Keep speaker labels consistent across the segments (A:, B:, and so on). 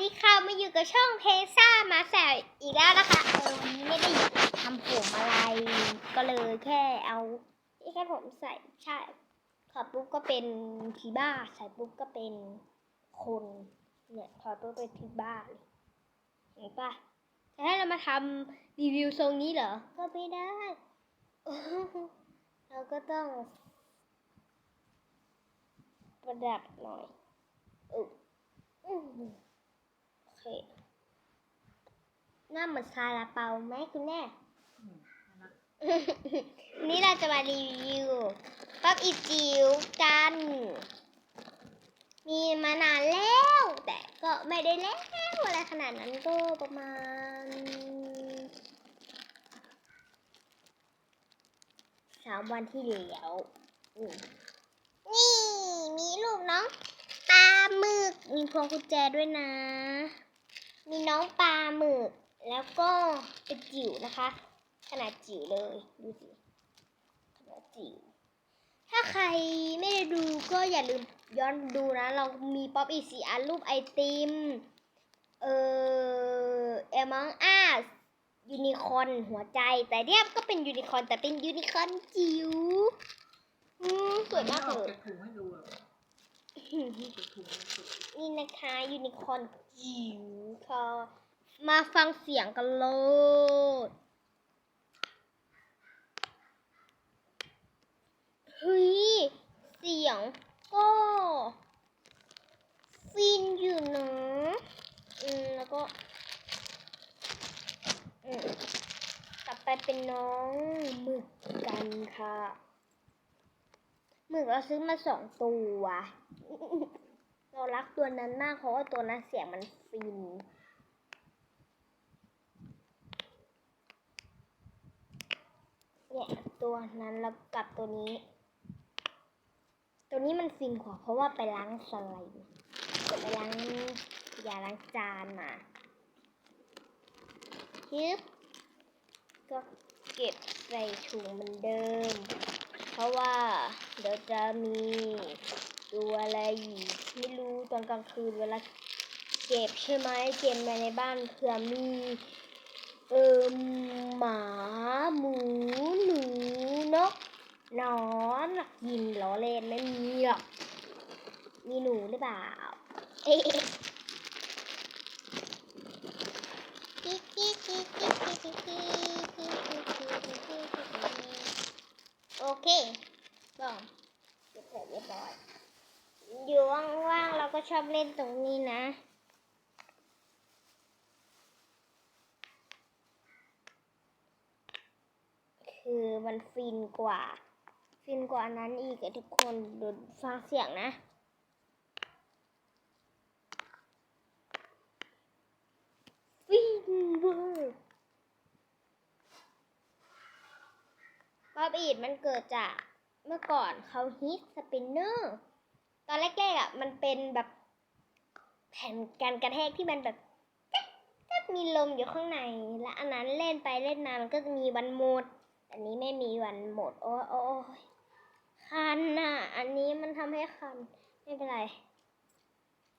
A: ดีค่ะมาอยู่กับช่องเพซ่ามาแสบอีกแล้วนะคะเออวันนี้ไม่ได้ทำผมอะไร ก็เลยแค่เอาแค่ผมใส่ใช่ถอดปุ๊บก็เป็นทีบ้า ใส่ปุ๊บก็เป็นคนเนี่ยถอดปุ๊บเป็นทีบ้าเลยเห็นปะแต่ถ้าเรามาทำรีวิวทรงนี้เหรอ ก็ไม่ได้ เราก็ต้อง ประดับหน่อยเอออืมโอ เค หน้าเหมือนซาลาเปาไหมคุณแม่วันนี้เราจะมารีวิวป๊อปอีจิ๋วกัน มีมานานแล้ว แต่ก็ไม่ได้แล้วอะไรขนาดนั้นก็ประมาณสามวันที่แล้วอืมนี่มีรูปน้องปลาหมึก มีพวงกุญแจด้วยนะ มีน้องปลาหมึก แล้วก็เป็นจิ๋วนะคะ ขนาดจิ๋วเลยดูสิขนาดจิ๋วถ้าใครไม่ได้ดูก็อย่าลืมย้อนดูนะ เรามีป๊อปอีสีอันรูปไอติม เออเอมังอาสยูนิคอนหัวใจแต่เนี่ยก็เป็นยูนิคอนแต่เป็นยูนิคอนจิ๋วสวยมากเลย นี่นะคะยูนิคอร์นจิ๋วค่ะ มาฟังเสียงกันเลยเฮ้ย เสียงก็ฟินอยู่นะอืม แล้วก็ อืม กลับไปเป็นน้องหมึกกันค่ะ หมึกเราซื้อมาสองตัว เรารักตัวนั้นมากเพราะว่าตัวนั้นเสียงมันฟินเนี่ยตัวนั้นแล้วกับตัวนี้ ตัวนี้มันฟินกว่าเพราะว่าไปล้างสไลด์ไปล้างยาล้างจานมาฮึบก็เก็บใส่ถุงเหมือนเดิม ราะว่าเดี๋ยวจะมีตัวอะไรอีกไม่รู้ตอนกลางคืนเวลาเก็บใช่ไหมเก็บมาในบ้านเผื่อมีเออหมาหมูหนูนกนอนหลักยินล้อเล่นไม่มีหรอกมีหนูหรือเปล่าเอ๊ะโอเคก็เก็บเสร็จเรียบร้อย อยู่ว่างๆเรา ก็ชอบเล่นตรงนี้นะ คือมันฟินกว่า ฟินกว่านั้นอีกทุกคนดูฟังเสียงนะฟินเวอร์ป๊อปอีดมันเกิดจากเมื่อก่อนเขาฮิตสปินเนอร์ มันเป็นแบบแผ่นการกระแทกที่มันแบบก็มีลมอยู่ข้างใน และอันนั้นเล่นไปเล่นมามันก็จะมีวันหมด อันนี้ไม่มีวันหมด โอ้โอ้ยคันน่ะ อันนี้มันทำให้คัน ไม่เป็นไร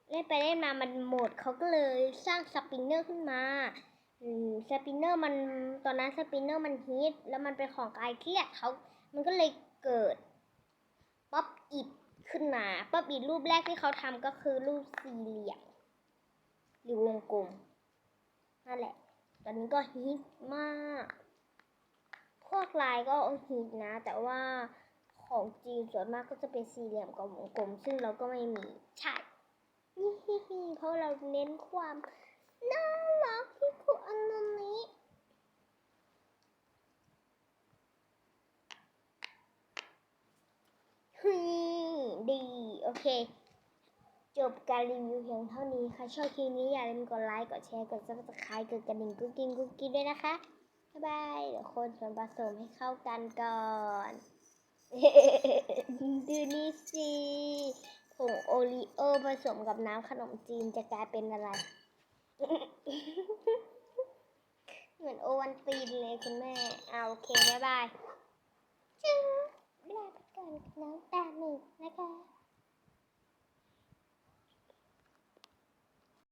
A: เล่นไปเล่นมามันหมดเขาก็เลยสร้างสปินเนอร์ขึ้นมาสปินเนอร์มันตอนนั้นสปินเนอร์มันฮิตแล้วมันเป็นของกายเครียดเขา มันก็เลยเกิดป๊อปอิด ขึ้นมาป๊อปอิดรูปแรกที่เขาทำก็คือรูปสี่เหลี่ยมหรือวงกลมนั่นแหละ ตอนนี้ก็ฮิตมาก พวกลายก็ฮิตนะ แต่ว่าของจีนส่วนมากก็จะเป็นสี่เหลี่ยมกับวงกลม ซึ่งเราก็ไม่มี ใช่ เพราะเราเน้นความน่ารักที่คืออันนี้ ฮึ ดี โอเค จบการรีวิวเพียงเท่านี้ค่ะ ชอบคลิปนี้อย่าลืมกดไลค์ กดแชร์ กดซับสไครต์กดกระดิ่งกุ๊กกิ๊งกุ๊กกิ๊งด้วยนะคะ บ๊ายบาย เดี๋ยวคนส่วนผสมให้เข้ากันก่อนดูนี่สิผงโอรีโอผสมกับน้ำขนมจีนจะกลายเป็นอะไร เหมือนโอวันตีนเลยคุณแม่ เอาโอเค บ๊ายบายจึง เวลาไ